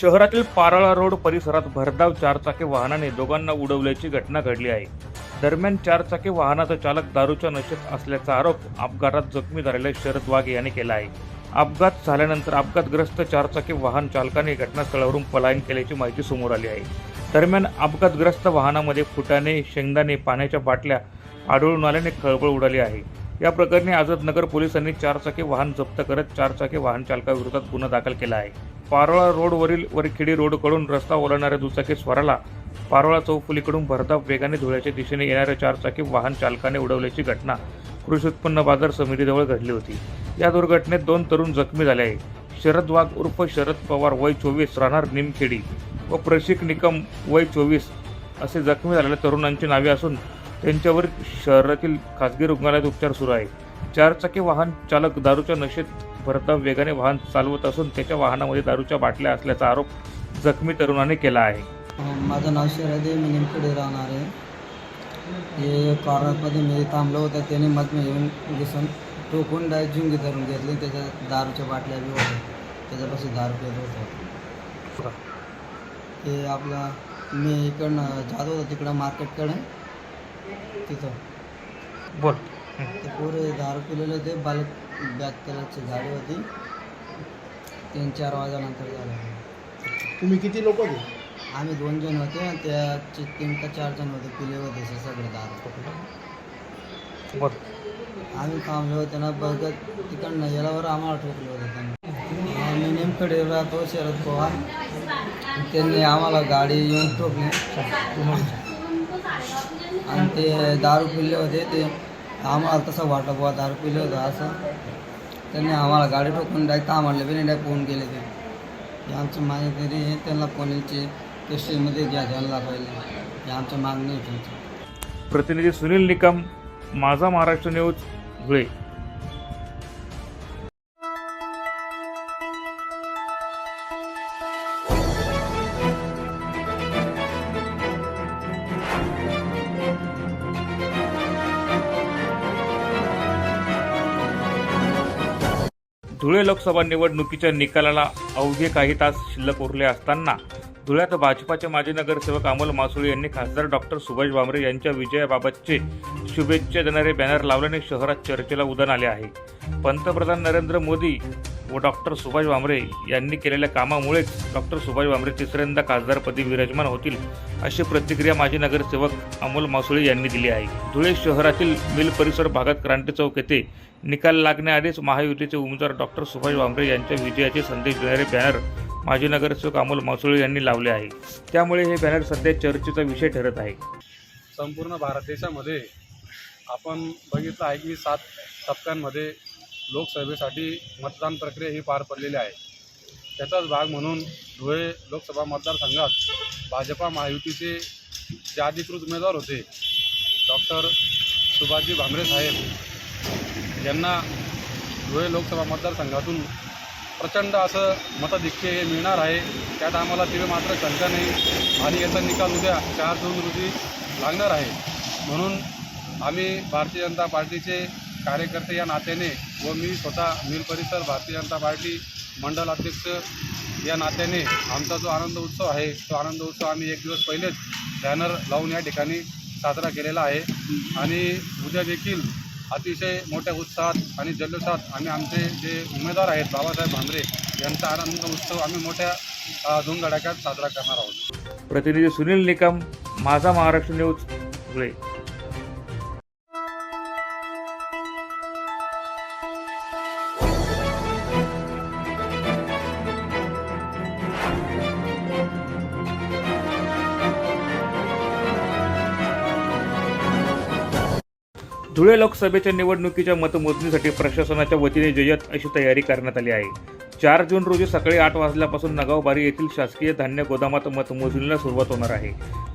शहरातील पाराळा रोड परिसरात भरधाव चारचाकी वाहनाने दोघांना उडवल्याची घटना घडली आहे. दरम्यान चारचाकी वाहनाचा चालक दारूच्या नशेत असल्याचा आरोप अपघातात जखमी झालेल्या शरद वाघ यांनी केला आहे. अपघात झाल्यानंतर अपघातग्रस्त चारचाकी वाहन चालकाने घटनास्थळावरून पलायन केल्याची माहिती समोर आली आहे. दरम्यान अपघातग्रस्त वाहनामध्ये फुटाणे शेंगदाणे पाण्याच्या बाटल्या आढळून आल्याने खळबळ उडाली आहे. या प्रकरणी आझादनगर पोलिसांनी चारचाकी वाहन जप्त करत चारचाकी वाहन चालकाविरोधात गुन्हा दाखल केला आहे. पारोळा रोडवरील वरखेडी रोडकडून रस्ता ओलांडणाऱ्या दुचाकी स्वराला पारोळा चौफुलीकडून भरधाव वेगाने धुळ्याच्या दिशेने येणाऱ्या चारचाकी वाहन चालकाने उडवल्याची घटना कृषी उत्पन्न बाजार समितीजवळ घडली होती. या दुर्घटनेत दोन तरुण जखमी झाले आहे शरद वाघ उर्फ शरद पवार वय चोवीस राहणार निमखेडी व प्रशिक निकम वय चोवीस असे जखमी झालेल्या तरुणांची नावे असून त्यांच्यावर शहरातील खासगी रुग्णालयात उपचार सुरू आहे. चारचाकी वाहन चालक दारूच्या नशेत भरधाव वेगाने वाहन चालवत असून त्याच्या वाहनामध्ये दारूच्या बाटल्या असल्याचा आरोप जखमी तरुणाने केला आहे. माझं नाव शरद आहे मी निमकडे राहणार आहे. हे कारमध्ये मी थांबलो होतं त्याने मध्ये येऊन दिसून टोकून डायरेक्ट झुंगी धरून घेतली त्याच्या दारूच्या बाटल्या बी होत्या. त्याच्यापासून दारू पेत होतं. ते आपला मी इकडनं जात होतो तिकडं मार्केटकडे. तिथं. बोल. ते पुरे दारू पिलेले होते बालक ब्लॅक कलरची गाडी होती. तीन चार वाजेनंतर झालं. तुम्ही किती लोक होते? आम्ही दोन जण होते आणि त्याचे तीन का चार जण होते. पिले होते ते सगळे दारू. बोल आम्ही थांबलो होते ना बघत तिकडनं यालावर आम्हाला ठोकले होते त्यांनी. आम्ही नेमकडे राहतो शरद पवार. त्यांनी आम्हाला गाडी येऊन ठोकली. आणि ते दारू पिले होते ते आम्हाला तसं वाटलं बुवा दारू पिलं होतं असं त्यांनी आम्हाला गाडी ठोकून डायरेक्ट आम्हाला बी डायरेक्ट फोन केले ते. आमचं आमची मागणी तरी हे त्यांना कोणीचे कस्टडीमध्ये घ्या घ्यायला पाहिजे. ही आमची मागणी होती प्रतिनिधी सुनील निकम माझा महाराष्ट्र न्यूज धुळे. धुळे लोकसभा निवडणुकीच्या निकालाला अवघे काही तास शिल्लक उरले असताना धुळ्यात भाजपाचे माजी नगरसेवक अमोल मासुळे यांनी खासदार डॉक्टर सुभाष भामरे यांच्या विजयाबाबतचे शुभेच्छा देणारे बॅनर लावल्याने शहरात चर्चेला उदान आले आहे. पंतप्रधान नरेंद्र मोदी व डॉक्टर सुभाष भामरे यांनी केलेल्या कामामुळेच डॉक्टर सुभाष भामरे तिसऱ्यांदा खासदारपदी विराजमान होतील अशी प्रतिक्रिया माजी नगरसेवक अमोल मासुळे यांनी दिली आहे. धुळे शहरातील मिल परिसर भागात क्रांती चौक येथे निकाल लागण्याआधीच महायुतीचे उमेदवार डॉक्टर सुभाष भामरे यांच्या विजयाचे संदेश देणारे बॅनर माजी नगरसेवक अमोल मासुळे यांनी लावले आहे. त्यामुळे हे बॅनर सध्या चर्चेचा विषय ठरत आहे. संपूर्ण भारत देशामध्ये आपण बघितलं आहे की सात टप्प्यांमध्ये लोकसभेसाठी मतदान प्रक्रिया ही पार पडलेली आहे. त्याचाच भाग म्हणून धुळे लोकसभा मतदारसंघात भाजपा महायुतीचे जे अधिकृत उमेदवार होते डॉक्टर सुभाषजी भामरे साहेब यांना धुळे लोकसभा मतदारसंघातून प्रचंड असं मतधिक्य हे मिळणार आहे त्यात आम्हाला तिथे मात्र शंका नाही आणि याचा निकाल उद्या चार जून रोजी लागणार आहे. म्हणून आम्ही भारतीय जनता पार्टीचे कार्यकर्ते या नात्याने व मी स्वतः मिल परिसर भारतीय जनता पार्टी मंडल अध्यक्ष या नात्याने आमचा जो आनंद उत्सव आहे तो आनंद उत्सव आम्ही एक दिवस पहिलेच बॅनर लावून या ठिकाणी साजरा केलेला आहे. आणि उद्या देखील अतिशय मोठ्या उत्साहात आणि जल्लोषात आम्ही आमचे जे उमेदवार आहेत बाबासाहेब भांबरे यांचा आनंद उत्सव आम्ही मोठ्या धुमधडाक्यात साजरा करणार आहोत. प्रतिनिधी सुनील निकम माझा महाराष्ट्र न्यूज धुळे. धुळे लोकसभेच्या निवडणुकीच्या मतमोजणीसाठी प्रशासनाच्या वतीने जय्यत अशी तयारी करण्यात आली आहे. चार जून रोजी सकाळी आठ वाजल्यापासून नगावबारी येथील शासकीय धान्य गोदामात मतमोजणीला सुरुवात होणार आहे.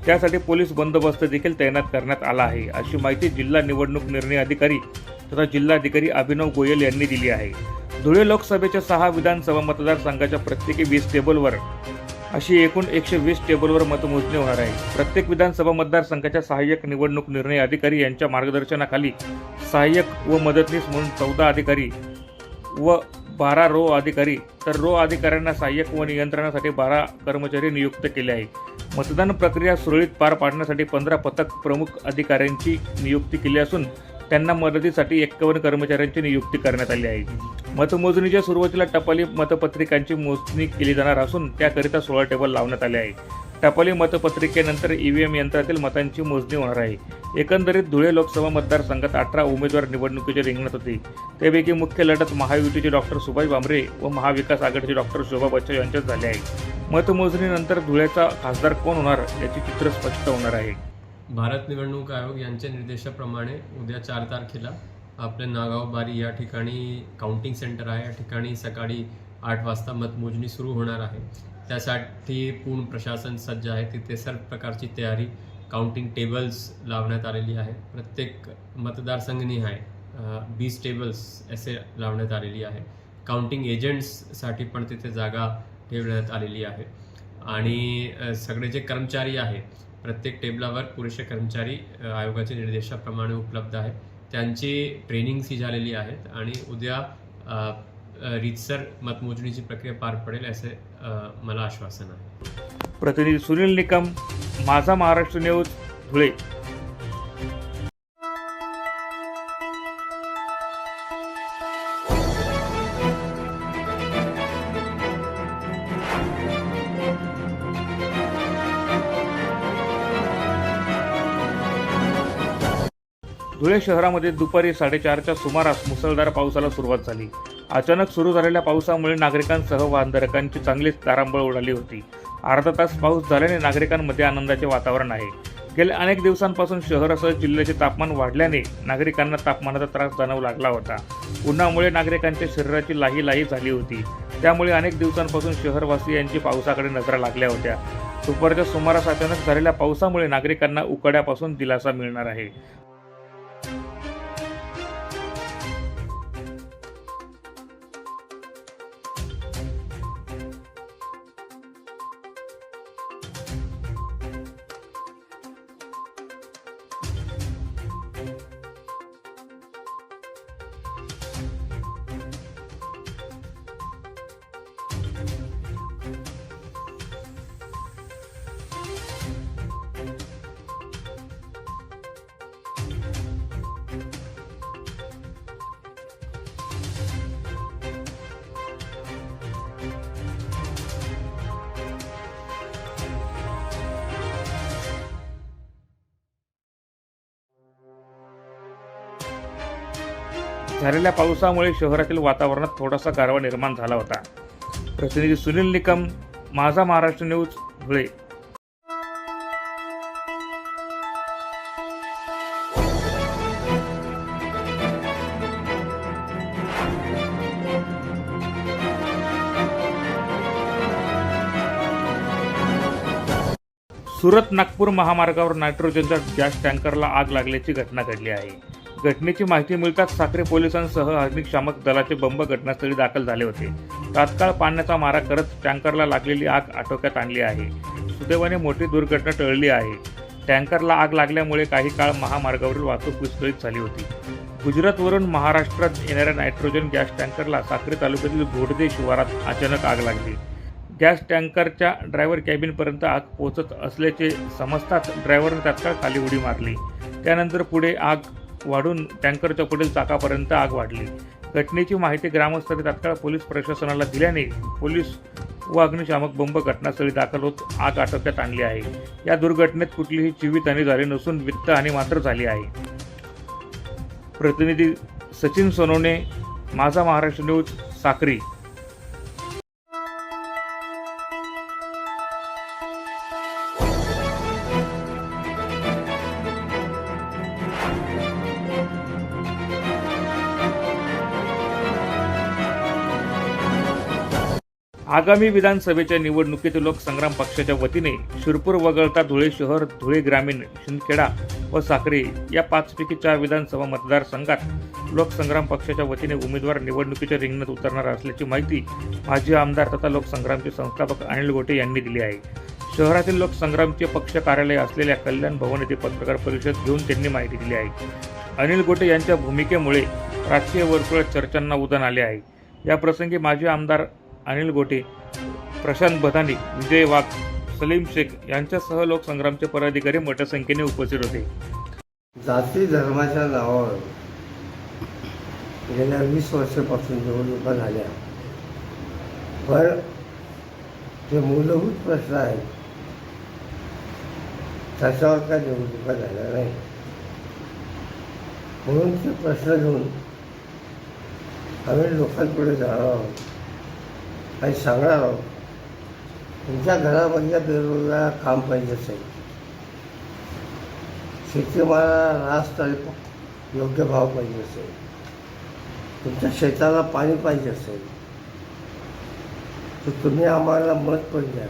त्यासाठी पोलीस बंदोबस्त देखील तैनात करण्यात आला आहे अशी माहिती जिल्हा निवडणूक निर्णय अधिकारी तथा जिल्हाधिकारी अभिनव गोयल यांनी दिली आहे. धुळे लोकसभेच्या सहा विधानसभा मतदारसंघाच्या प्रत्येकी वीस टेबलवर अशी एकूण एकशे वीस टेबलवर मतमोजणी होणार आहे. प्रत्येक विधानसभा मतदारसंघाच्या सहाय्यक निवडणूक निर्णय अधिकारी यांच्या मार्गदर्शनाखाली सहाय्यक व मदतनीस म्हणून चौदा अधिकारी व बारा रो अधिकारी तर रो अधिकाऱ्यांना सहाय्यक व नियंत्रणासाठी बारा कर्मचारी नियुक्त केले आहे. मतदान प्रक्रिया सुरळीत पार पाडण्यासाठी पंधरा पथक प्रमुख अधिकाऱ्यांची नियुक्ती केली असून त्यांना मदतीसाठी एक्कावन्न कर्मचाऱ्यांची नियुक्ती करण्यात आली आहे. मतमोजणीच्या सुरुवातीला टपाली मतपत्रिकांची मोजणी केली जाणार असून त्याकरिता सोळा टेबल लावण्यात आले आहे टपाली मतपत्रिकेनंतर ईव्हीएम यंत्रातील मतांची मोजणी होणार आहे. एकंदरीत धुळे लोकसभा मतदारसंघात अठरा उमेदवार निवडणुकीच्या रिंगणात होते. त्यापैकी मुख्य लढत महायुतीचे डॉक्टर सुभाष भामरे व महाविकास आघाडीचे डॉक्टर शोभा बच्चा यांच्यात झाले आहे. मतमोजणीनंतर धुळ्याचा खासदार कोण होणार याचे चित्र स्पष्ट होणार आहे. भारत निवडणूक आयोग यांच्या निर्देशाप्रमाणे उद्या चार तारखेला आपल्या नागाव बारी या ठिकाणी काउंटिंग सेंटर आहे. या ठिकाणी सकाळी आठ वाजता मतमोजणी सुरू होणार आहे. त्यासाठी पूर्ण प्रशासन सज्ज आहे. तिथे सर्व प्रकारची तयारी काउंटिंग टेबल्स लावण्यात आलेली आहे. प्रत्येक मतदारसंघनिहाय वीस टेबल्स असे लावण्यात आलेली आहे. काउंटिंग एजंट्ससाठी पण तिथे जागा ठेवण्यात आलेली आहे. आणि सगळे जे कर्मचारी आहेत प्रत्येक टेबलावर पुरेसे कर्मचारी आयोगाच्या निर्देशाप्रमाणे उपलब्ध आहे त्यांची ट्रेनिंग्स ही झालेली आहेत आणि उद्या रितसर रीतसर मतमोजणीची प्रक्रिया पार पडेल असे मला आश्वासन आहे. प्रतिनिधी सुनील निकम माझा महाराष्ट्र न्यूज धुळे. धुळे शहरामध्ये दुपारी साडेचारच्या सुमारास मुसळधार पावसाला सुरुवात झाली. अचानक सुरू झालेल्या पावसामुळे नागरिकांसह वाहनधारकांची चांगलीच तारांबळ उडाली होती. अर्धा तास पाऊस झाल्याने नागरिकांमध्ये आनंदाचे वातावरण आहे. गेल्या अनेक दिवसांपासून शहरासह जिल्ह्याचे तापमान वाढल्याने नागरिकांना तापमानाचा त्रास जाणवू लागला होता. उन्हामुळे नागरिकांच्या शरीराची लाही लाही झाली होती. त्यामुळे अनेक दिवसांपासून शहरवासियांची पावसाकडे नजरा लागल्या होत्या. दुपारच्या सुमारास अचानक झालेल्या पावसामुळे नागरिकांना उकड्यापासून दिलासा मिळणार आहे. झालेल्या पावसामुळे शहरातील वातावरणात थोडासा गारवा निर्माण झाला होता. प्रतिनिधी सुनील निकम माझा महाराष्ट्र न्यूज धुळे. सुरत नागपूर महामार्गावर नायट्रोजनच्या गॅस टँकरला आग लागल्याची घटना घडली आहे. घटनेची माहिती मिळताच साखरे पोलिसांसह अग्निशामक दलाचे बंब घटनास्थळी दाखल झाले होते. तात्काळ पाण्याचा मारा करत टँकरला लागलेली आग आटोक्यात आणली आहे. सुदैवाने मोठी दुर्घटना टळली आहे. टँकरला आग लागल्यामुळे काही काळ महामार्गावरील वाहतूक विस्कळीत झाली होती. गुजरातवरून महाराष्ट्रात येणाऱ्या नायट्रोजन गॅस टँकरला साक्री तालुक्यातील घोडदे शिवारात अचानक आग लागली. गॅस टँकरच्या ड्रायव्हर कॅबिनपर्यंत आग पोहोचत असल्याचे समजताच ड्रायव्हरने तात्काळ खाली उडी मारली. त्यानंतर पुढे आग वाढून टँकरच्या पुढील चाकापर्यंत आग वाढली. घटनेची माहिती ग्रामस्थांनी तात्काळ पोलीस प्रशासनाला दिल्याने पोलीस व अग्निशामक बंब घटनास्थळी दाखल होत आग आटोक्यात आणली आहे. या दुर्घटनेत कुठलीही जीवितहानी झाली नसून वित्तहानी मात्र झाली आहे. प्रतिनिधी सचिन सोनवणे माझा महाराष्ट्र न्यूज साक्री. आगामी विधानसभेच्या निवडणुकीत लोकसंग्राम पक्षाच्या वतीने शिरपूर वगळता धुळे शहर धुळे ग्रामीण शिंदखेडा व साखरे या पाचपैकी चार विधानसभा मतदारसंघात लोकसंग्राम पक्षाच्या वतीने उमेदवार निवडणुकीच्या रिंगणात उतरणार असल्याची माहिती माजी आमदार तथा लोकसंग्रामचे संस्थापक अनिल गोटे यांनी दिली आहे. शहरातील लोकसंग्रामचे पक्ष कार्यालय असलेल्या कल्याण भवन येथे पत्रकार परिषद घेऊन त्यांनी माहिती दिली आहे. अनिल गोटे यांच्या भूमिकेमुळे राजकीय वर्तुळात चर्चांना उदान आले आहे. या प्रसंगी माजी आमदार अनिल गोटे प्रशांत बदानी विजय वाघ सलीम शेख यांच्यासह लोकसंग्रामचे पदाधिकारी मोठ्या संख्येने उपस्थित होते. जाती धर्माच्या नावावर गेल्या वीस वर्षापासून निवडणुका झाल्या पण जे मूलभूत प्रश्न आहेत त्याच्यावर काय निवडणुका झाल्या नाही. म्हणून ते प्रश्न घेऊन आम्ही लोकांपुढे जाणार आहोत. काही सांगणार आहोत तुमच्या घरामधल्या बेरोजगार काम पाहिजे असेल. शेतीमाला रास्त योग्य भाव पाहिजे असेल. तुमच्या शेताला पाणी पाहिजे असेल. तर तुम्ही आम्हाला मत पण द्या.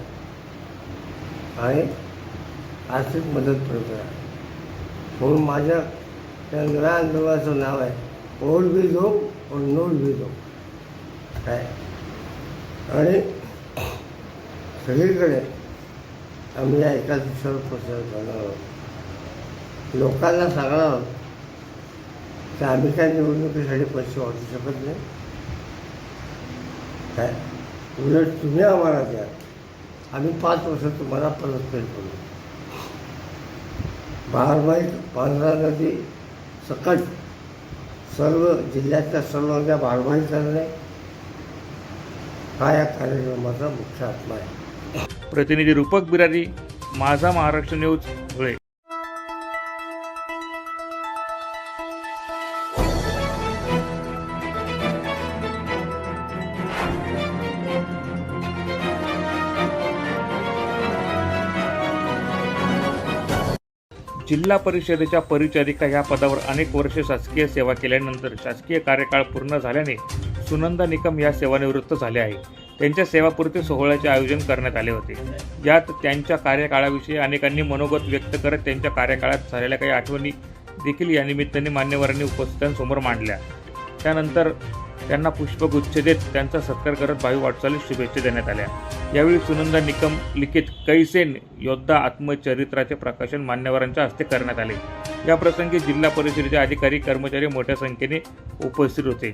आणि आर्थिक मदत पण करा म्हणून माझ्या त्या नव्या आंदोलनाचं नाव आहे ओल्ड बी दो और नोल्ड बी दो काय? आणि सगळीकडे आम्ही या एका दिवसावर प्रचार करणार आहोत. लोकांना सांगणार आहोत की आम्ही काय निवडणुकीसाठी पैसे वाटू शकत नाही. काय? उलट तुम्ही आम्हाला द्या. आम्ही पाच वर्ष तुम्हाला परतफेड करू. बारमाही पांढरा नदी सकट सर्व जिल्ह्यातल्या सर्व बारमाही करणे. हा या कार्यक्रमाचा मुख्य आत्मा आहे. प्रतिनिधी रूपक बिरारी माझा महाराष्ट्र न्यूज धुळे. जिल्हा परिषदेच्या परिचारिका या पदावर अनेक वर्षे शासकीय सेवा केल्यानंतर शासकीय कार्यकाळ पूर्ण झाल्याने सुनंदा निकम या सेवानिवृत्त झाल्या आहे त्यांच्या सेवापुरते सोहळ्याचे आयोजन करण्यात आले होते. यात त्यांच्या कार्यकाळाविषयी अनेकांनी मनोगत व्यक्त करत त्यांच्या कार्यकाळात झालेल्या काही आठवणी देखील या निमित्ताने मान्यवरांनी उपस्थितांसमोर मांडल्या. त्यानंतर त्यांना पुष्पगुच्छ देत त्यांचा सत्कार करत भावी वाटचालीस शुभेच्छा देण्यात आल्या. यावेळी सुनंदा निकम लिखित कैसेन योद्धा आत्मचरित्राचे प्रकाशन मान्यवरांच्या हस्ते करण्यात आले. या प्रसंगी जिल्हा परिषदेचे अधिकारी कर्मचारी मोठ्या संख्येने उपस्थित होते.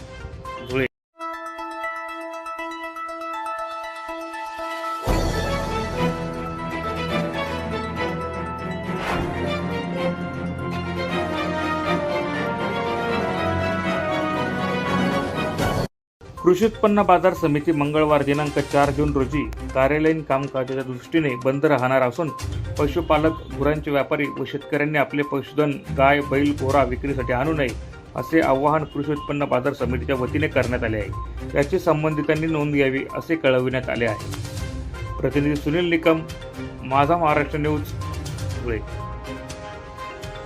कृषी उत्पन्न बाजार समिती मंगळवार दिनांक चार जून रोजी कार्यालयीन कामकाजाच्या दृष्टीने बंद राहणार असून पशुपालक गुरांचे व्यापारी व शेतकऱ्यांनी आपले पशुधन गाय बैल गोरा विक्रीसाठी आणू नये असे आवाहन कृषी उत्पन्न बाजार समितीच्या वतीने करण्यात आले आहे. याची संबंधितांनी नोंद घ्यावी असे कळविण्यात आले आहे. प्रतिनिधी सुनील निकम माझा महाराष्ट्र न्यूज धुळे.